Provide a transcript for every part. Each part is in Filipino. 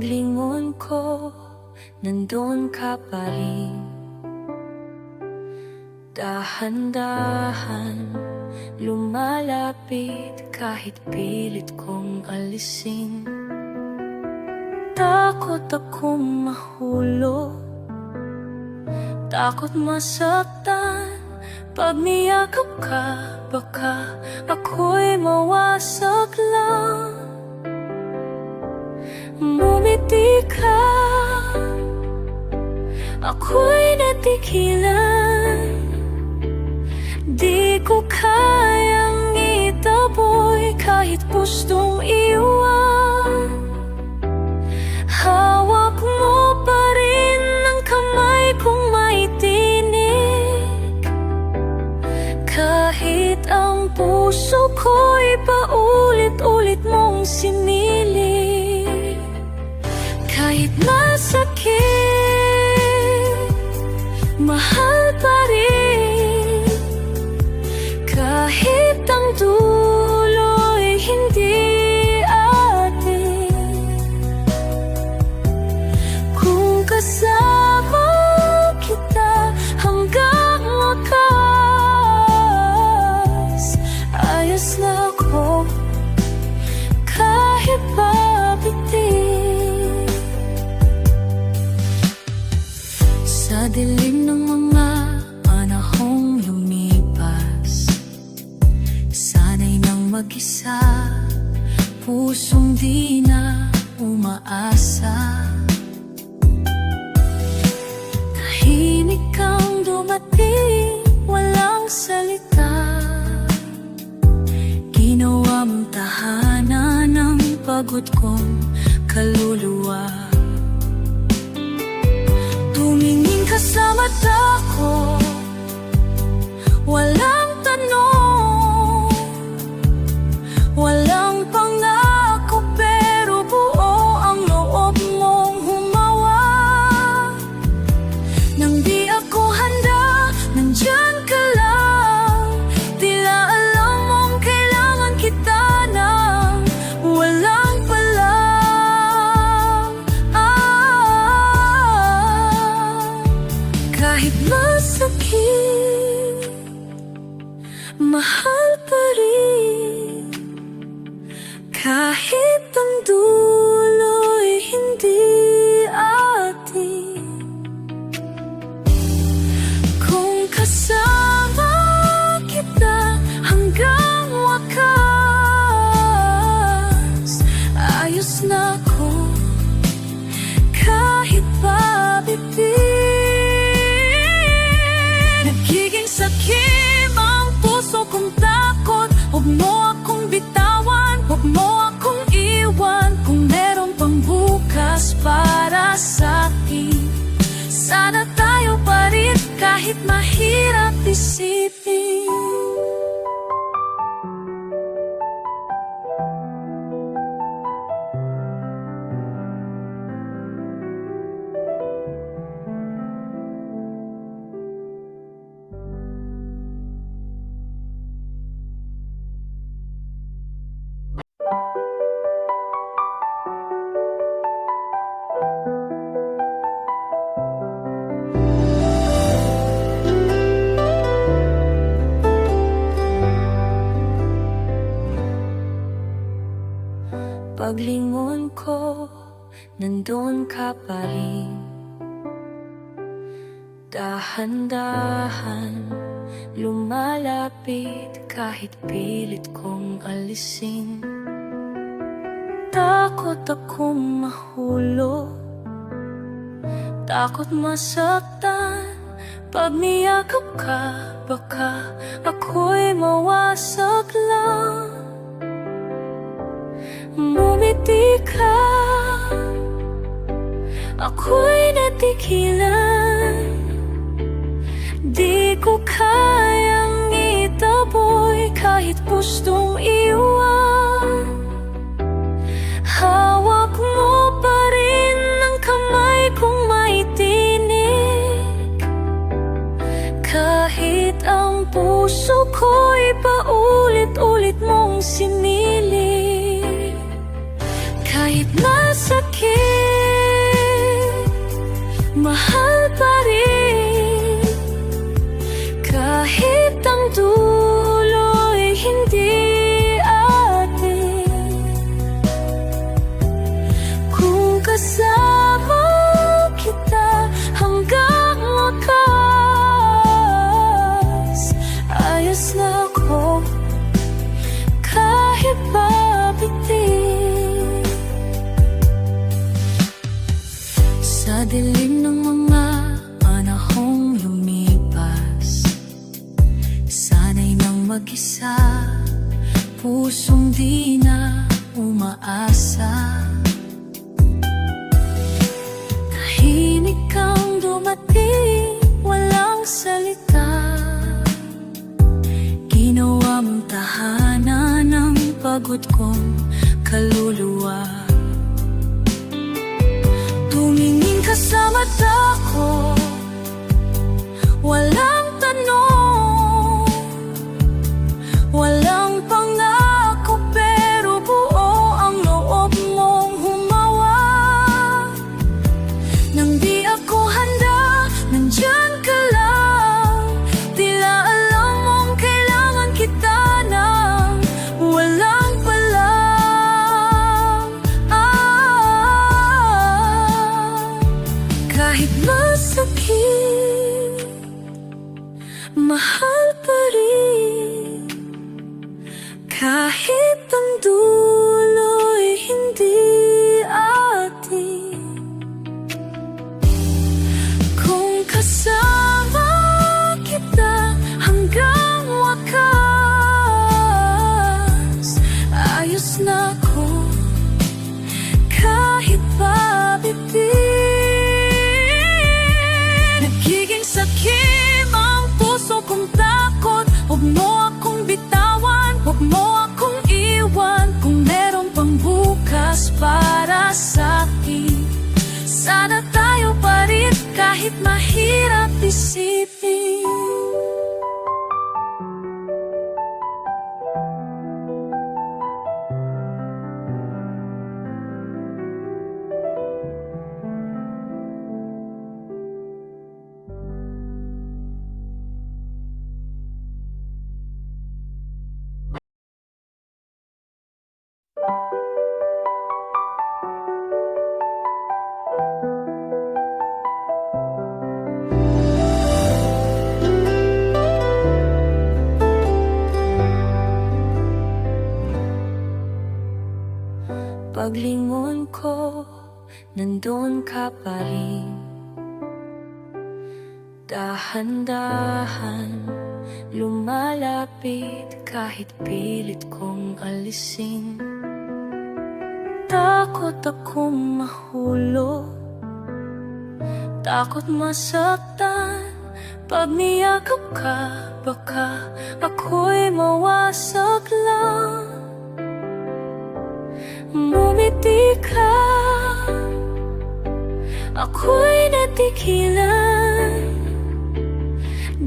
Paglingon ko, nandun ka pa rin. Dahan-dahan, lumalapit kahit pilit kong alisin. Takot akong mahulog Takot masaktan. Pag niyakap ka, baka ako'y mawasak lang Ako'y natikilan Di ko kayang itaboy Kahit gustong iwan. Hawak mo pa rin ang kamay kong may tinig. Kahit ang puso ko'y paulit-ulit mong sinilip Kahit masakit Mahal pagod kong kaluluwa. Tumingin ka sa mata ko. Walang tanong Kahit ang kahit mahirap isipin Paglingon ko, nandun ka pa rin. Dahan-dahan, lumalapit kahit pilit kong alisin. Takot akong mahulog Takot masaktan. Pag niyakap ka, baka ako'y mawasak lang Bumiti ka. Ako'y natikilan Di ko kayang itaboy Kahit gustong iwan. Hawak mo pa rin ang kamay kong may tinig. Kahit ang puso ko'y paulit-ulit mong sinilip pagod kong kaluluwa. Tumingin ka sa mata kahit mahirap isipin Paglingon ko, nandun ka pa rin. Dahan-dahan, lumalapit kahit pilit kong alisin. Takot akong mahulog Takot masaktan. Pag niyakap ka, baka ako'y mawasak lang Bumiti ka Ako'y natikilan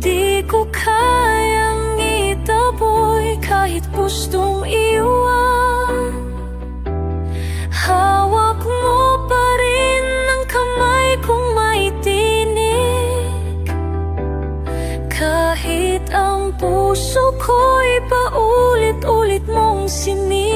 Di ko kayang itaboy Kahit gustong iwan. Hawak mo pa rin ang kamay kong may tinik Kahit ang puso ko'y paulit-ulit mong sinilip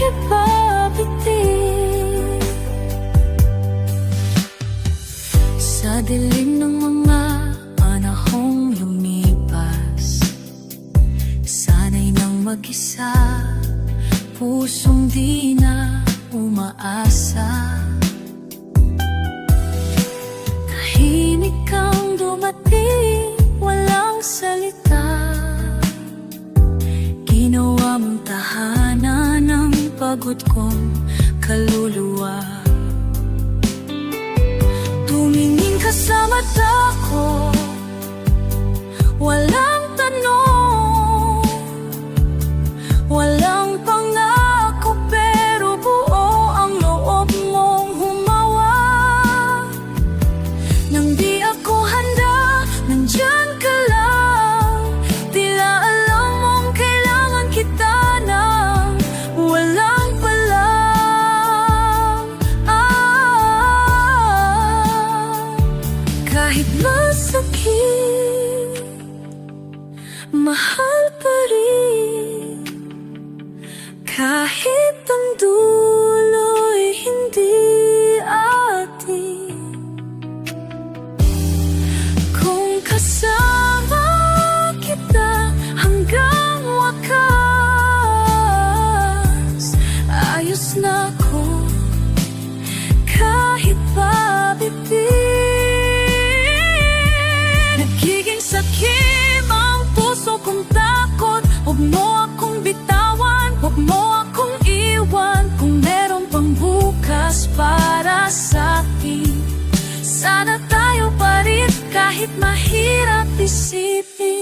kahit pabitin Sa dilim ng mga panahong lumipas Sana'y nang mag-isa Pusong di na umaasa likod kong kaluluwa Tumingin ka sa mata ko Wala Kahit masakit Mahal pa rin. Kahit ang dulo Kahit mahirap isipin